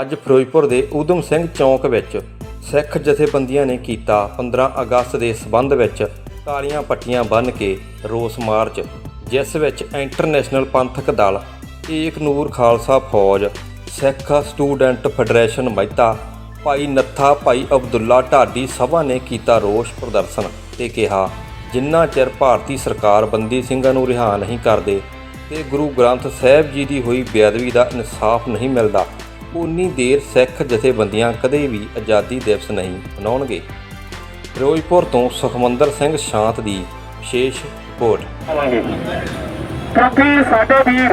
ਅੱਜ ਫਿਰੋਜ਼ਪੁਰ ਦੇ ਊਧਮ ਸਿੰਘ ਚੌਂਕ ਵਿੱਚ ਸਿੱਖ ਜਥੇਬੰਦੀਆਂ ਨੇ ਕੀਤਾ 15 ਅਗਸਤ ਦੇ ਸਬੰਧ ਵਿੱਚ ਕਾਲੀਆਂ ਪੱਟੀਆਂ ਬੰਨ੍ਹ ਕੇ ਰੋਸ ਮਾਰਚ, ਜਿਸ ਵਿੱਚ ਇੰਟਰਨੈਸ਼ਨਲ ਪੰਥਕ ਦਲ ਏਕ ਨੂਰ ਖਾਲਸਾ ਫੌਜ, ਸਿੱਖ ਸਟੂਡੈਂਟ ਫੈਡਰੇਸ਼ਨ ਮਹਿਤਾ, ਭਾਈ ਨੱਥਾ, ਭਾਈ ਅਬਦੁੱਲਾ ਢਾਡੀ ਸਭਾ ਨੇ ਕੀਤਾ ਰੋਸ ਪ੍ਰਦਰਸ਼ਨ ਤੇ ਕਿਹਾ, ਜਿੰਨਾ ਚਿਰ ਭਾਰਤੀ ਸਰਕਾਰ ਬੰਦੀ ਸਿੰਘਾਂ ਨੂੰ ਰਿਹਾ ਨਹੀਂ ਕਰਦੇ ਤੇ ਗੁਰੂ ਗ੍ਰੰਥ ਸਾਹਿਬ ਜੀ ਦੀ ਹੋਈ ਬੇਅਦਬੀ ਦਾ ਇਨਸਾਫ ਨਹੀਂ ਮਿਲਦਾ ਉਨੀ ਦੇਰ ਸਿੱਖ ਜਥੇਬੰਦੀਆਂ ਕਦੇ ਵੀ ਆਜ਼ਾਦੀ ਦਿਵਸ ਨਹੀਂ ਮਨਾਉਣਗੇ। ਫਿਰੋਜ਼ਪੁਰ ਤੋਂ ਸੁਖਮੰਦਰ ਸਿੰਘ ਸ਼ਾਂਤ ਦੀ ਵਿਸ਼ੇਸ਼ ਰਿਪੋਰਟ। ਕਿਉਂਕਿ ਸਾਡੇ ਵੀਰ,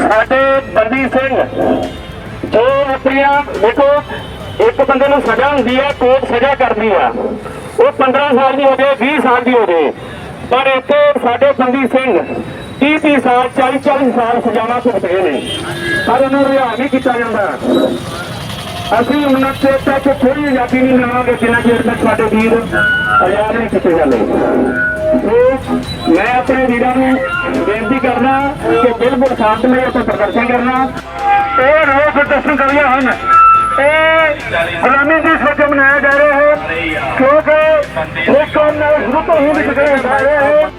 ਸਾਡੇ ਬੰਦੀ ਸਿੰਘ, ਜੋ ਆਪਣੀਆਂ ਦੇਖੋ, ਇੱਕ ਬੰਦੇ ਨੂੰ ਸਜ਼ਾ ਹੁੰਦੀ ਹੈ ਕੋਰਟ ਸਜ਼ਾ ਕਰਦੀ ਆ। ਉਹ 15 ਸਾਲ ਦੀ ਹੋ ਜਾਏ 20 ਸਾਲ ਦੀ ਹੋ ਜਾਏ ਪਰ ਇੱਥੇ ਸਾਡੇ ਬੰਦੀ ਸਿੰਘ 30 30 ਸਾਲ 40 40 ਸਾਲ ਸਜ਼ਾਵਾਂ ਭੁਗਤ ਗਏ ਨੇ। ਪਰ ਉਹਨਾਂ ਨੂੰ ਰਿਹਾ ਨਹੀਂ ਕੀਤਾ ਜਾਂਦਾ। ਅਸੀਂ ਉਹਨਾਂ ਚਿਰ ਤੱਕ ਕੋਈ ਆਜ਼ਾਦੀ ਨਹੀਂ ਲਵਾਂਗੇ ਜਿੰਨਾ ਚਿਰ ਤੱਕ ਸਾਡੇ ਵੀਰ ਆਜ਼ਾਦ ਨਹੀਂ ਕੀਤੇ ਜਾਂਦੇ। ਮੈਂ ਆਪਣੇ ਵੀਰਾਂ ਨੂੰ ਬੇਨਤੀ ਕਰਨਾ ਕਿ ਬਿਲਕੁਲ ਸ਼ਾਂਤਮਈ ਅਤੇ ਪ੍ਰਦਰਸ਼ਨ ਕਰਨਾ। ਇਹ ਰੋਸ ਪ੍ਰਦਰਸ਼ਨ ਕਰ ਰਹੇ ਹਨ। ਇਹ ਗੁਲਾਮੀ ਦੀ ਸੋਚ ਮਨਾਇਆ ਜਾ ਰਿਹਾ ਹੈ, ਕਿਉਂਕਿ ਇਹ ਕੰਮ ਨਾਲ ਸ਼ੁਰੂ ਤੋਂ ਹੀ ਵਿਚਾਰਿਆ ਜਾ ਰਿਹਾ ਹੈ।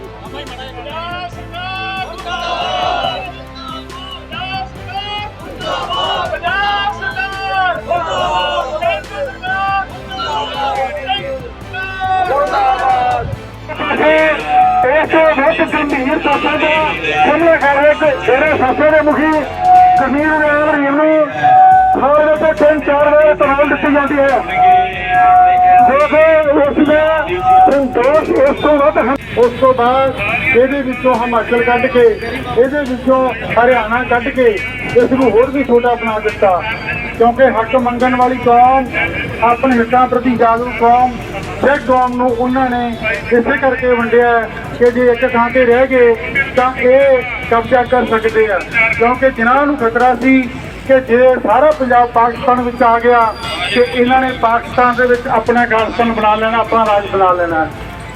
ਇਸ ਬਹੁਤ ਗੰਭੀਰ ਸਾਥਾਂ ਦਾ। ਸਾਹਮਣਾ ਕਰ ਰਹੇ ਕਿ ਜਿਹੜੇ ਸਾਥਾਂ ਦੇ ਮੁਖੀ ਕਮੀਰ ਨਾਮ ਰਹੀਮ ਨੂੰ ਸਾਲ ਦੇ ਤੇ ਤਿੰਨ ਚਾਰ ਵਾਰ ਤਨਾਲ ਦਿੱਤੀ ਜਾਂਦੀ ਹੈ। ਦੇਖੋ ਉਸ ਦਾ ਸੰਤੋਸ਼ ਉਸ ਤੋਂ ਵੱਧ ਉਸ ਤੋਂ ਬਾਅਦ ਇਹਦੇ ਵਿੱਚੋਂ ਹਿਮਾਚਲ ਕੱਢ ਕੇ, ਇਹਦੇ ਵਿੱਚੋਂ ਹਰਿਆਣਾ ਕੱਢ ਕੇ ਇਸ ਨੂੰ ਹੋਰ ਵੀ ਛੋਟਾ ਬਣਾ ਦਿੱਤਾ। ਕਿਉਂਕਿ ਹੱਕ ਮੰਗਣ ਵਾਲੀ ਕੌਮ ਆਪਣੇ ਹਿੱਤਾਂ ਪ੍ਰਤੀ ਜਾਗਰੂਕ ਕੌਮ ਸਿੱਖ ਕੌਮ ਨੂੰ ਉਹਨਾਂ ਨੇ ਇਸੇ ਕਰਕੇ ਵੰਡਿਆ ਕਿ ਜੇ ਇੱਕ ਥਾਂ ਤੇ ਰਹਿ ਗਏ ਤਾਂ ਇਹ ਕਬਜ਼ਾ ਕਰ ਸਕਦੇ ਆ। ਕਿਉਂਕਿ ਜਿਨ੍ਹਾਂ ਨੂੰ ਖਤਰਾ ਸੀ ਕਿ ਜੇ ਸਾਰਾ ਪੰਜਾਬ ਪਾਕਿਸਤਾਨ ਵਿੱਚ ਆ ਗਿਆ ਕਿ ਇਹਨਾਂ ਨੇ ਪਾਕਿਸਤਾਨ ਦੇ ਵਿੱਚ ਆਪਣਾ ਖਾਲਿਸਤਾਨ ਬਣਾ ਲੈਣਾ, ਆਪਣਾ ਰਾਜ ਬਣਾ ਲੈਣਾ।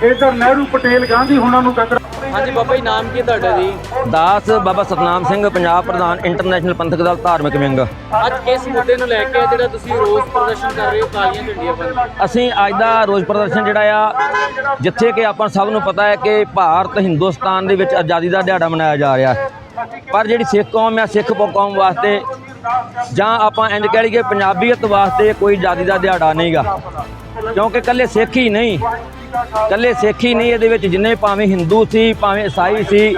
ਇਧਰ ਨਹਿਰੂ ਪਟੇਲ ਗਾਂਧੀ ਹੁਣਾਂ ਨੂੰ ਖਤਰਾ ਹਾਂਜੀ ਬਾਬਾ ਜੀ ਨਾਮ ਕੀ ਤੁਹਾਡਾ ਜੀ? ਦਾਸ ਬਾਬਾ ਸਤਨਾਮ ਸਿੰਘ ਪੰਜਾਬ ਪ੍ਰਧਾਨ ਇੰਟਰਨੈਸ਼ਨਲ ਪੰਥਕ ਦਲ ਧਾਰਮਿਕ ਵਿੰਗ। ਅੱਜ ਕਿਸ ਮੁੱਦੇ ਨੂੰ ਲੈ ਕੇ ਜਿਹੜਾ ਤੁਸੀਂ ਰੋਸ ਪ੍ਰਦਰਸ਼ਨ ਕਰ ਰਹੇ ਹੋ ਕਾਲੀਆਂ ਝੰਡੀਆਂ ਕੇ? ਅਸੀਂ ਅੱਜ ਦਾ ਰੋਜ਼ ਪ੍ਰਦਰਸ਼ਨ ਜਿਹੜਾ ਆ ਜਿੱਥੇ ਕਿ ਆਪਾਂ ਸਭ ਨੂੰ ਪਤਾ ਹੈ ਕਿ ਭਾਰਤ ਹਿੰਦੁਸਤਾਨ ਦੇ ਵਿੱਚ ਆਜ਼ਾਦੀ ਦਾ ਦਿਹਾੜਾ ਮਨਾਇਆ ਜਾ ਰਿਹਾ ਹੈ। ਪਰ ਜਿਹੜੀ ਸਿੱਖ ਕੌਮ ਹੈ ਸਿੱਖ ਕੌਮ ਵਾਸਤੇ ਜਾਂ ਆਪਾਂ ਇੰਜ ਕਹਿ ਲਈਏ ਪੰਜਾਬੀਅਤ ਵਾਸਤੇ ਕੋਈ ਆਜ਼ਾਦੀ ਦਾ ਦਿਹਾੜਾ ਨਹੀਂਗਾ। ਕਿਉਂਕਿ ਇਕੱਲੇ ਸਿੱਖ ਹੀ ਨਹੀਂ ਇਕੱਲੇ ਸਿੱਖ ਹੀ ਨਹੀਂ, ਇਹਦੇ ਵਿੱਚ ਜਿੰਨੇ ਭਾਵੇਂ ਹਿੰਦੂ ਸੀ, ਭਾਵੇਂ ਈਸਾਈ ਸੀ,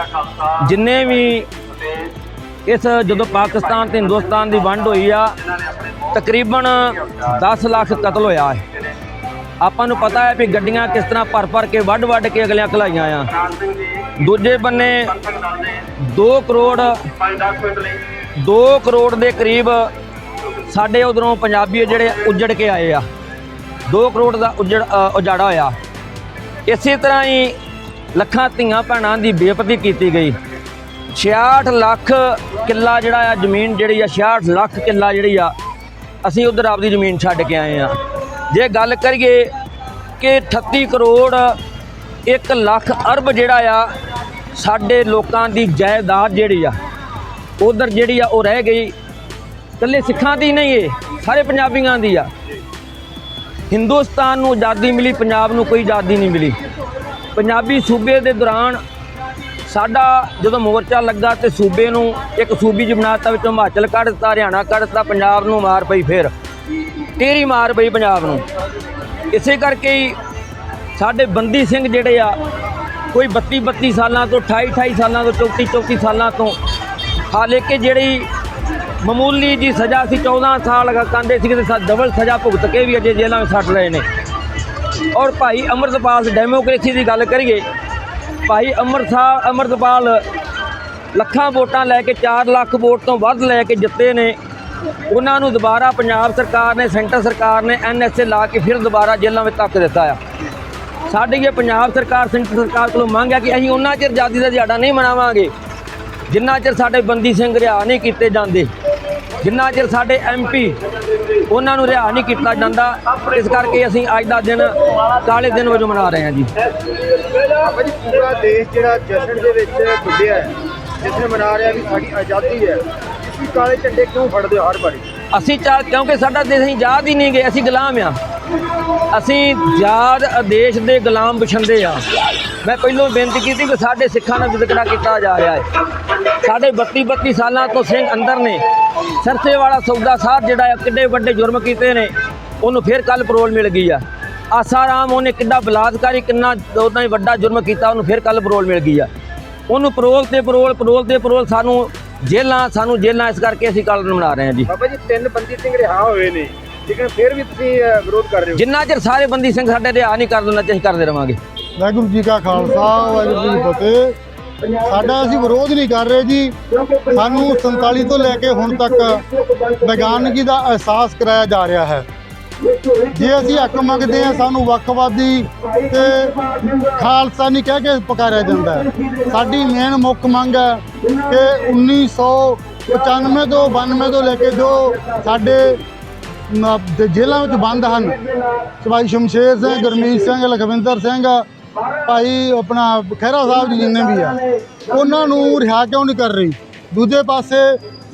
ਜਿੰਨੇ ਵੀ ਇਸ ਜਦੋਂ ਪਾਕਿਸਤਾਨ ਤੇ ਹਿੰਦੁਸਤਾਨ ਦੀ ਵੰਡ ਹੋਈ ਆ, ਤਕਰੀਬਨ 10 ਲੱਖ ਕਤਲ ਹੋਇਆ ਹੈ। ਆਪਾਂ ਨੂੰ ਪਤਾ ਹੈ ਵੀ ਗੱਡੀਆਂ ਕਿਸ ਤਰ੍ਹਾਂ ਭਰ ਭਰ ਕੇ, ਵੱਢ ਵੱਢ ਕੇ ਅਗਲਿਆਂ ਘਲਾਈਆਂ ਆ। ਦੂਜੇ ਬੰਨੇ 2 ਕਰੋੜ 2 ਕਰੋੜ ਦੇ ਕਰੀਬ ਸਾਡੇ ਉਧਰੋਂ ਪੰਜਾਬੀ ਜਿਹੜੇ ਉੱਜੜ ਕੇ ਆਏ ਆ। 2 ਕਰੋੜ ਦਾ ਉੱਜੜ ਉਜਾੜਾ ਹੋਇਆ। ਇਸੇ ਤਰ੍ਹਾਂ ਹੀ ਲੱਖਾਂ ਧੀਆਂ ਭੈਣਾਂ ਦੀ ਬੇਪਤੀ ਕੀਤੀ ਗਈ। 66 ਲੱਖ ਕਿੱਲਾ ਜਿਹੜਾ ਆ ਜ਼ਮੀਨ ਜਿਹੜੀ ਆ 66 ਲੱਖ ਕਿੱਲਾ ਜਿਹੜੀ ਆ, ਅਸੀਂ ਉਧਰ ਆਪਦੀ ਜ਼ਮੀਨ ਛੱਡ ਕੇ ਆਏ ਆ। ਜੇ ਗੱਲ ਕਰੀਏ ਕਿ 38 ਕਰੋੜ 1 ਲੱਖ ਅਰਬ ਜਿਹੜਾ ਆ, ਸਾਡੇ ਲੋਕਾਂ ਦੀ ਜਾਇਦਾਦ ਜਿਹੜੀ ਆ, ਉਧਰ ਜਿਹੜੀ ਆ ਉਹ ਰਹਿ ਗਈ। ਇਕੱਲੇ ਸਿੱਖਾਂ ਦੀ ਨਹੀਂ ਇਹ ਸਾਰੇ ਪੰਜਾਬੀਆਂ ਦੀ ਆ। ਹਿੰਦੁਸਤਾਨ ਨੂੰ ਆਜ਼ਾਦੀ ਮਿਲੀ, ਪੰਜਾਬ ਨੂੰ ਕੋਈ ਆਜ਼ਾਦੀ ਨਹੀਂ ਮਿਲੀ। ਪੰਜਾਬੀ ਸੂਬੇ ਦੇ ਦੌਰਾਨ ਸਾਡਾ ਜਦੋਂ ਮੋਰਚਾ ਲੱਗਾ ਤੇ ਸੂਬੇ ਨੂੰ ਇੱਕ ਸੂਬੀ ਜਮਨਾਤਾ ਵਿੱਚੋਂ ਹਿਮਾਚਲ ਕੱਢ ਦਿੱਤਾ, ਹਰਿਆਣਾ ਕੱਢ ਦਿੱਤਾ, ਪੰਜਾਬ ਨੂੰ ਮਾਰ ਪਈ ਫਿਰ। ਤੇਰੀ ਮਾਰ ਪਈ ਪੰਜਾਬ ਨੂੰ। ਇਸੇ ਕਰਕੇ ਹੀ ਸਾਡੇ ਬੰਦੀ ਸਿੰਘ ਜਿਹੜੇ ਆ, ਕੋਈ 32 32 ਸਾਲਾਂ ਤੋਂ 28 28 ਸਾਲਾਂ ਤੋਂ 34 34 ਸਾਲਾਂ ਤੋਂ, ਹਾਲੇ ਕਿ ਜਿਹੜੀ ਮਾਮੂਲੀ ਜੀ ਸਜ਼ਾ ਸੀ 14 ਸਾਲ ਕਹਿੰਦੇ ਸੀ ਕਿ ਡਬਲ ਸਜ਼ਾ ਭੁਗਤ ਕੇ ਵੀ ਅਜੇ ਜੇਲ੍ਹਾਂ ਵਿੱਚ ਸੱਟ ਰਹੇ ਨੇ। ਔਰ ਭਾਈ ਅਮਰਤਪਾਲ ਡੈਮੋਕ੍ਰੇਸੀ ਦੀ ਗੱਲ ਕਰੀਏ, ਭਾਈ ਅਮਰਥਾ ਅਮਰਤਪਾਲ ਲੱਖਾਂ ਵੋਟਾਂ ਲੈ ਕੇ 4 ਲੱਖ ਵੋਟ ਤੋਂ ਵੱਧ ਲੈ ਕੇ ਜਿੱਤੇ ਨੇ। ਉਹਨਾਂ ਨੂੰ ਦੁਬਾਰਾ ਪੰਜਾਬ ਸਰਕਾਰ ਨੇ, ਸੈਂਟਰ ਸਰਕਾਰ ਨੇ ਐਨਐਸਏ ਲਾ ਕੇ ਫਿਰ ਦੁਬਾਰਾ ਜੇਲ੍ਹਾਂ ਵਿੱਚ ਤੱਕ ਦਿੱਤਾ ਆ। ਸਾਡੀ ਇਹ ਪੰਜਾਬ ਸਰਕਾਰ, ਸੈਂਟਰ ਸਰਕਾਰ ਕੋਲੋਂ ਮੰਗ ਹੈ ਕਿ ਅਸੀਂ ਉਹਨਾਂ ਚਿਰ ਆਜ਼ਾਦੀ ਦਾ ਦਿਹਾੜਾ ਨਹੀਂ ਮਨਾਵਾਂਗੇ, ਜਿੰਨਾ ਚਿਰ ਸਾਡੇ ਬੰਦੀ ਸਿੰਘ ਰਿਹਾ ਨਹੀਂ ਕੀਤੇ ਜਾਂਦੇ। ਜਿੰਨਾ ਚਿਰ ਸਾਡੇ ਐਮਪੀ ਉਹਨਾਂ ਨੂੰ ਰਿਹਾ ਨਹੀਂ ਕੀਤਾ ਜਾਂਦਾ ਇਸ ਕਰਕੇ ਅਸੀਂ ਅੱਜ ਦਾ ਦਿਨ ਕਾਲੇ ਦਿਨ ਵਜੋਂ ਮਨਾ ਰਹੇ ਹਾਂ ਜੀ। ਬਾਬਾ ਜੀ ਪੂਰਾ ਦੇਸ਼ ਜਿਹੜਾ ਜਸ਼ਨ ਦੇ ਵਿੱਚ ਡੁੱਬਿਆ ਹੈ ਜਿਸ ਨੇ ਮਨਾ ਰਿਹਾ ਵੀ ਸਾਡੀ ਆਜ਼ਾਦੀ ਹੈ ਇਸ ਤੁਸੀਂ ਕਾਲੇ ਝੰਡੇ ਕਿਉਂ ਫੜਦੇ ਹੋ ਹਰ ਵਾਰੀ? ਅਸੀਂ ਚਾ ਕਿਉਂਕਿ ਸਾਡਾ ਦੇਸ਼ ਅਸੀਂ ਆਜ਼ਾਦ ਹੀ ਨਹੀਂ ਗਏ ਅਸੀਂ ਗੁਲਾਮ ਆ ਅਸੀਂ ਆਜ਼ਾਦ ਦੇਸ਼ ਦੇ ਗੁਲਾਮ ਬਛੰਦੇ ਆ ਮੈਂ ਪਹਿਲਾਂ ਬੇਨਤੀ ਕੀਤੀ ਕਿ ਸਾਡੇ ਸਿੱਖਾਂ ਨਾਲ ਵਿਤਕਰਾ ਕੀਤਾ ਜਾ ਰਿਹਾ ਹੈ। ਸਾਡੇ 32 32 ਸਾਲਾਂ ਤੋਂ ਸਿੰਘ ਅੰਦਰ ਨੇ। ਸਰਸੇ ਵਾਲਾ ਸੌਦਾ ਸਾਹਿਬ ਜਿਹੜਾ ਆ ਕਿੱਡੇ ਵੱਡੇ ਜੁਰਮ ਕੀਤੇ ਨੇ। ਉਹਨੂੰ ਫਿਰ ਕੱਲ ਪਰੋਲ ਮਿਲ ਗਈ ਆ। ਆਸਾਰਾਮ ਉਹਨੇ ਕਿੱਡਾ ਬਲਾਤਕਾਰੀ ਕਿੰਨਾ ਉਹਦਾ ਹੀ ਵੱਡਾ ਜੁਰਮ ਕੀਤਾ ਉਹਨੂੰ ਫਿਰ ਕੱਲ ਪਰੋਲ ਮਿਲ ਗਈ ਆ। ਉਹਨੂੰ ਪਰੋਲ ਤੇ ਪਰੋਲ ਪਰੋਲ ਤੇ ਪਰੋਲ ਸਾਨੂੰ ਜੇਲਾਂ ਸਾਨੂੰ ਜੇਲਾਂ ਇਸ ਕਰਕੇ ਅਸੀਂ ਕੱਲ ਮਨਾ ਰਹੇ ਹਾਂ ਜੀ। ਬਾਬਾ ਜੀ ਤਿੰਨ ਬੰਦੀ ਸਿੰਘ ਰਿਹਾ ਹੋਏ ਨੇ। ਲੇਕਿਨ ਫਿਰ ਵੀ ਤੁਸੀਂ ਵਿਰੋਧ ਕਰ ਰਹੇ ਹੋ। ਜਿੰਨਾ ਚਿਰ ਸਾਰੇ ਬੰਦੀ ਸਿੰਘ ਸਾਡੇ ਰਿਹਾ ਨਹੀਂ ਕਰ ਦਿੰਦਾ ਅਸੀਂ ਕਰਦੇ ਰਵਾਂਗੇ। ਵਾਹਿਗੁਰੂ ਜੀ ਕਾ ਖਾਲਸਾ, ਵਾਹਿਗੁਰੂ ਜੀ ਕੀ ਫਤਿਹ। ਸਾਡਾ ਅਸੀਂ ਵਿਰੋਧ ਨਹੀਂ ਕਰ ਰਹੇ ਜੀ। ਸਾਨੂੰ 47 ਤੋਂ ਲੈ ਕੇ ਹੁਣ ਤੱਕ ਵਿਗਿਆਨਿਕੀ ਦਾ ਅਹਿਸਾਸ ਕਰਾਇਆ ਜਾ ਰਿਹਾ ਹੈ। ਜੇ ਅਸੀਂ ਹੱਕ ਮੰਗਦੇ ਹਾਂ, ਸਾਨੂੰ ਵੱਖਵਾਦੀ ਤੇ ਖਾਲਸਾ ਨਹੀਂ ਕਹਿ ਕੇ ਪੁਕਾਰਿਆ ਜਾਂਦਾ ਸਾਡੀ ਮੇਨ ਮੁੱਖ ਮੰਗ ਹੈ ਕਿ 1995 ਤੋਂ 92 ਤੋਂ ਲੈ ਕੇ ਜੋ ਸਾਡੇ ਜੇਲ੍ਹਾਂ ਵਿੱਚ ਬੰਦ ਹਨ ਸਵਾਈ ਸ਼ਮਸ਼ੇਰ ਸਿੰਘ, ਗੁਰਮੀਤ ਸਿੰਘ, ਲਖਵਿੰਦਰ ਸਿੰਘ ਭਾਈ ਆਪਣਾ ਖਹਿਰਾ ਸਾਹਿਬ ਜੀ ਜਿੰਨੇ ਵੀ ਆ, ਉਹਨਾਂ ਨੂੰ ਰਿਹਾ ਕਿਉਂ ਨਹੀਂ ਕਰ ਰਹੀ? ਦੂਜੇ ਪਾਸੇ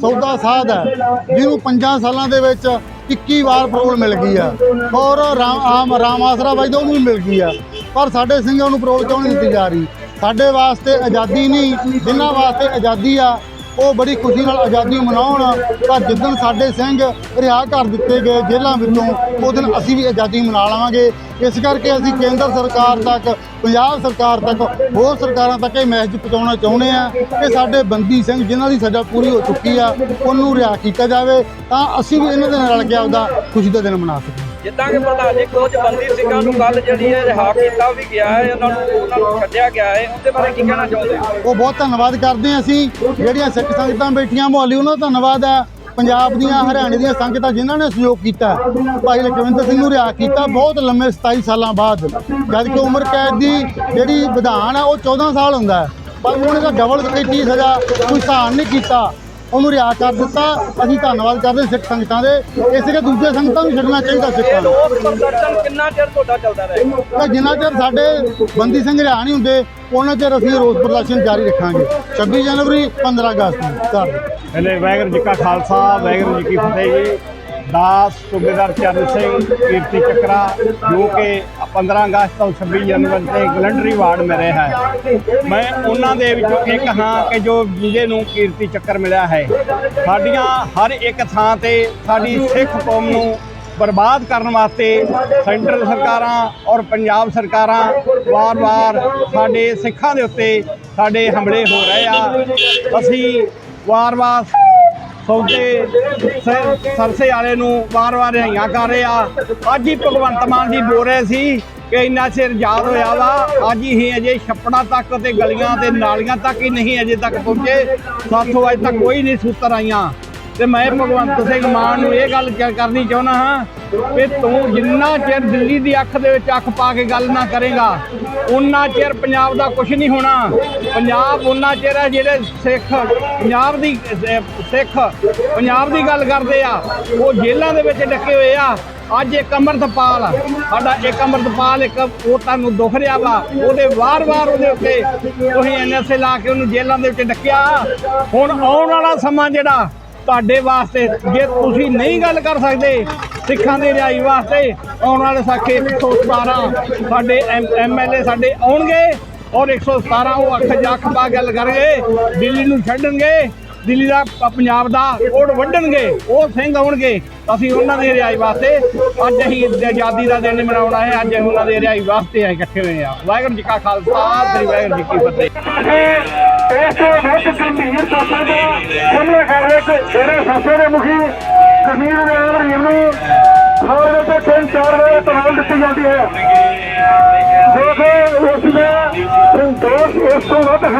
ਸੌਦਾ ਸਾਧ ਹੈ, ਜਿਹਨੂੰ 5 ਸਾਲਾਂ ਦੇ ਵਿੱਚ 21 ਵਾਰ ਪਰੋਲ ਮਿਲ ਗਈ ਆ। ਔਰ ਰਾਮ ਆਮ ਰਾਮ ਆਸਰਾ ਬਾਈ ਦਾ ਉਹਨੂੰ ਮਿਲ ਗਈ ਆ। ਪਰ ਸਾਡੇ ਸਿੰਘਾਂ ਨੂੰ ਪਰੋਲ ਕਿਉਂ ਨਹੀਂ ਦਿੱਤੀ ਜਾ ਰਹੀ? ਸਾਡੇ ਵਾਸਤੇ ਆਜ਼ਾਦੀ ਨਹੀਂ, ਜਿਨ੍ਹਾਂ ਵਾਸਤੇ ਆਜ਼ਾਦੀ ਆ, ਉਹ ਬੜੀ ਖੁਸ਼ੀ ਨਾਲ ਆਜ਼ਾਦੀ ਮਨਾਉਣ। ਪਰ ਜਿੱਦਣ ਸਾਡੇ ਸਿੰਘ ਰਿਹਾ ਕਰ ਦਿੱਤੇ ਗਏ ਜੇਲ੍ਹਾਂ ਵਿੱਚੋਂ ਉਹ ਦਿਨ ਅਸੀਂ ਵੀ ਆਜ਼ਾਦੀ ਮਨਾ ਲਵਾਂਗੇ। ਇਸ ਕਰਕੇ ਅਸੀਂ ਕੇਂਦਰ ਸਰਕਾਰ ਤੱਕ ਪੰਜਾਬ ਸਰਕਾਰ ਤੱਕ ਹੋਰ ਸਰਕਾਰਾਂ ਤੱਕ ਇਹ ਮੈਸੇਜ ਪਹੁੰਚਾਉਣਾ ਚਾਹੁੰਦੇ ਆ ਕਿ ਸਾਡੇ ਬੰਦੀ ਸਿੰਘ ਜਿਨ੍ਹਾਂ ਦੀ ਸਜ਼ਾ ਪੂਰੀ ਹੋ ਚੁੱਕੀ ਆ ਉਹਨੂੰ ਰਿਹਾ ਕੀਤਾ ਜਾਵੇ ਤਾਂ ਅਸੀਂ ਵੀ ਇਹਨਾਂ ਦੇ ਨਾਲ ਰਲ ਕੇ ਆਪਦਾ ਖੁਸ਼ੀ ਦਾ ਦਿਨ ਮਨਾ ਸਕੀਏ। ਜਿੱਦਾਂ ਕਿ ਪ੍ਰਧਾਨ ਜੀ ਕੁਝ ਬੰਦੀ ਸਿੰਘਾਂ ਨੂੰ ਕੱਲ ਜਿਹੜੀ ਹੈ ਰਿਹਾ ਕੀਤਾ ਵੀ ਗਿਆ ਹੈ ਉਹਨਾਂ ਨੂੰ ਉਹਨਾਂ ਨੂੰ ਛੱਡਿਆ ਗਿਆ ਹੈ ਉਹਦੇ ਬਾਰੇ ਕੀ ਕਹਿਣਾ ਚਾਹੁੰਦੇ ਹੋ ਉਹ ਬਹੁਤ ਧੰਨਵਾਦ ਕਰਦੇ ਹਾਂ ਅਸੀਂ ਜਿਹੜੀਆਂ ਸਿੱਖ ਸੰਗਤਾਂ ਬੈਠੀਆਂ ਮੁਹਾਲੀ ਉਹਨਾਂ ਦਾ ਧੰਨਵਾਦ ਹੈ। ਪੰਜਾਬ ਦੀਆਂ, ਹਰਿਆਣੇ ਦੀਆਂ ਸੰਗਤਾਂ ਜਿਨ੍ਹਾਂ ਨੇ ਸਹਿਯੋਗ ਕੀਤਾ, ਭਾਈ ਲਖਵਿੰਦਰ ਸਿੰਘ ਨੂੰ ਰਿਹਾ ਕੀਤਾ ਬਹੁਤ ਲੰਮੇ 27 ਸਾਲਾਂ ਬਾਅਦ। ਜਦ ਕਿ ਉਮਰ ਕੈਦ ਦੀ ਜਿਹੜੀ ਵਿਧਾਨ ਹੈ ਉਹ 14 ਸਾਲ ਹੁੰਦਾ ਪਰ ਉਹਨੇ ਤਾਂ ਡਬਲ ਕੀਤੀ ਸਜ਼ਾ, ਕੋਈ ਸਹਾਨ ਨਹੀਂ ਕੀਤਾ। ਉਹਨੂੰ ਰਿਹਾ ਕਰ ਦਿੱਤਾ। ਅਸੀਂ ਧੰਨਵਾਦ ਕਰਦੇ ਸਿੱਖ ਸੰਗਤਾਂ ਦੇ। ਇਸੇ ਕਰਕੇ ਦੂਜੇ ਸੰਗਤਾਂ ਨੂੰ ਛੱਡਣਾ ਚਾਹੀਦਾ ਸਿੱਖਾਂ ਨੂੰ। ਪ੍ਰਦਰਸ਼ਨ ਕਿੰਨਾ ਚਿਰ ਤੁਹਾਡਾ ਚੱਲਦਾ ਰਹੇਗਾ ਤਾਂ ਜਿੰਨਾ ਚਿਰ ਸਾਡੇ ਬੰਦੀ ਸਿੰਘ ਰਿਹਾ ਨਹੀਂ ਹੁੰਦੇ ਉਹਨਾਂ ਚਿਰ ਅਸੀਂ ਰੋਸ ਪ੍ਰਦਰਸ਼ਨ ਜਾਰੀ ਰੱਖਾਂਗੇ। 26 ਜਨਵਰੀ 15 ਅਗਸਤ ਨੂੰ। ਕਰ ਪਹਿਲੇ ਵਾਹਿਗੁਰੂ ਜੀ ਕਾ ਖਾਲਸਾ ਵਾਹਿਗੁਰੂ ਜੀ ਕੀ ਫਤਿਹ ਜੀ। ਦਾਸ ਸੂਬੇਦਾਰ ਚਰਨ ਸਿੰਘ, ਕੀਰਤੀ ਚੱਕਰਾ, ਜੋ ਕਿ 15 ਅਗਸਤ ਤੋਂ 26 ਜਨਵਰੀ ਤੇ ਗਲੰਡਰੀ ਵਾਰਡ ਮੇ ਰਿਹਾ ਹੈ। ਮੈਂ ਉਹਨਾਂ ਦੇ ਵਿੱਚੋਂ ਇੱਕ ਹਾਂ ਕਿ ਜੋ ਜਿਹਦੇ ਨੂੰ ਕੀਰਤੀ ਚੱਕਰ ਮਿਲਿਆ ਹੈ। ਸਾਡੀਆਂ ਹਰ ਇੱਕ ਥਾਂ ਤੇ ਸਾਡੀ ਸਿੱਖ ਕੌਮ ਨੂੰ ਬਰਬਾਦ ਕਰਨ ਵਾਸਤੇ ਸੈਂਟਰਲ ਸਰਕਾਰਾਂ ਔਰ ਪੰਜਾਬ ਸਰਕਾਰਾਂ ਵਾਰ-ਵਾਰ ਸਾਡੇ ਸਿੱਖਾਂ ਦੇ ਉੱਤੇ ਸਾਡੇ ਹਮਲੇ ਹੋ ਰਹੇ ਆ। ਅਸੀਂ ਵਾਰ-ਵਾਰ ਸੌਦੇ ਸ- ਸਰਸੇ ਵਾਲੇ ਨੂੰ ਵਾਰ-ਵਾਰ ਰਿਹਾਈਆਂ ਕਰ ਰਹੇ ਆ। ਅੱਜ ਹੀ ਭਗਵੰਤ ਮਾਨ ਜੀ ਬੋਲ ਰਹੇ ਸੀ ਕਿ ਇੰਨਾ ਸਿਰ ਯਾਦ ਹੋਇਆ ਵਾ, ਅੱਜ ਹੀ ਅਜੇ ਛੱਪੜਾਂ ਤੱਕ ਤੇ ਗਲੀਆਂ ਤੇ ਨਾਲੀਆਂ ਤੱਕ ਹੀ ਨਹੀਂ ਅਜੇ ਤੱਕ ਪਹੁੰਚੇ। ਸਾਥੋਂ ਅੱਜ ਤੱਕ ਕੋਈ ਨਹੀਂ ਸੂਤਰ ਆਈਆਂ ਤੇ ਮੈਂ ਭਗਵੰਤ ਸਿੰਘ ਮਾਨ ਨੂੰ ਇਹ ਗੱਲ ਕਰਨੀ ਚਾਹੁੰਦਾ ਹਾਂ ਕਿ ਤੂੰ ਜਿੰਨਾ ਚਿਰ ਦਿੱਲੀ ਦੀ ਅੱਖ ਦੇ ਵਿੱਚ ਅੱਖ ਪਾ ਕੇ ਗੱਲ ਨਾ ਕਰੇਗਾ ਉਨਾ ਚਿਰ ਪੰਜਾਬ ਦਾ ਕੁਝ ਨਹੀਂ ਹੋਣਾ। ਪੰਜਾਬ ਉਨਾ ਚਿਰ ਹੈ ਜਿਹੜੇ ਸਿੱਖ, ਪੰਜਾਬ ਦੀ ਸਿੱਖ, ਪੰਜਾਬ ਦੀ ਗੱਲ ਕਰਦੇ ਆ, ਉਹ ਜੇਲ੍ਹਾਂ ਦੇ ਵਿੱਚ ਡੱਕੇ ਹੋਏ ਆ। ਅੱਜ ਇੱਕ ਅੰਮ੍ਰਿਤਪਾਲ, ਸਾਡਾ ਇੱਕ ਅੰਮ੍ਰਿਤਪਾਲ, ਇੱਕ ਉਹ ਤੁਹਾਨੂੰ ਦੁੱਖ ਰਿਹਾ ਵਾ, ਉਹਦੇ ਵਾਰ-ਵਾਰ ਉਹਦੇ ਉੱਤੇ ਤੁਸੀਂ ਐਨਐਸਏ ਲਾ ਕੇ ਉਹਨੂੰ ਜੇਲ੍ਹਾਂ ਦੇ ਵਿੱਚ ਡੱਕਿਆ। ਹੁਣ ਆਉਣ ਵਾਲਾ ਸਮਾਂ ਜਿਹੜਾ ਤੁਹਾਡੇ ਵਾਸਤੇ, ਜੇ ਤੁਸੀਂ ਨਹੀਂ ਗੱਲ ਕਰ ਸਕਦੇ, ਸਿੱਖਾਂ ਦੀ ਰਿਹਾਈ ਵਾਸਤੇ ਆਉਣ ਵਾਲੇ ਸਾਖੇ 117 ਸਾਡੇ ਐਮਐਲਏ ਸਾਡੇ ਆਉਣਗੇ ਔਰ 117 ਉਹ ਅੱਖ ਜੱਖ ਪਾ ਗੱਲ ਕਰਨਗੇ, ਦਿੱਲੀ ਨੂੰ ਛੱਡਣਗੇ, ਦਿੱਲੀ ਦਾ ਪੰਜਾਬ ਦਾ ਕੋੜ ਵੱਢਣਗੇ, ਉਹ ਸਿੰਘ ਆਉਣਗੇ, ਅਸੀਂ ਉਹਨਾਂ ਦੀ ਰਿਹਾਈ ਵਾਸਤੇ ਅੱਜ ਅਸੀਂ ਆਜ਼ਾਦੀ ਦਾ ਦਿਨ ਮਨਾਉਣਾ ਹੈ, ਅੱਜ ਅਸੀਂ ਉਹਨਾਂ ਦੀ ਰਿਹਾਈ ਵਾਸਤੇ ਅਸੀਂ ਇਕੱਠੇ ਹੋਏ ਆ ਵਾਹਿਗੁਰੂ ਜੀ ਕਾ ਖਾਲਸਾ, ਸ੍ਰੀ ਵਾਹਿਗੁਰੂ ਜੀ ਕੀ ਫਤਿਹ। ਇਸ ਮੁੱਖ ਗੰਭੀਰ ਸਾਥਾਂ ਦਾ ਸਾਹਮਣਾ ਕਰ ਰਹੇ ਕਿ ਜਿਹੜੇ ਸਾਥੇ ਦੇ ਮੁਖੀ ਕਸ਼ਮੀਰ ਦੇ ਰਹੀਮ ਨੂੰ ਖਾਲ ਵਿੱਚ ਤਿੰਨ ਚਾਰ ਵਾਰ ਤਨਾਲ ਦਿੱਤੀ ਜਾਂਦੀ ਹੈ। ਜੋ ਕਿ ਉਸ ਦਾ ਸੰਤੋਸ਼ ਉਸ ਤੋਂ ਵੱਧ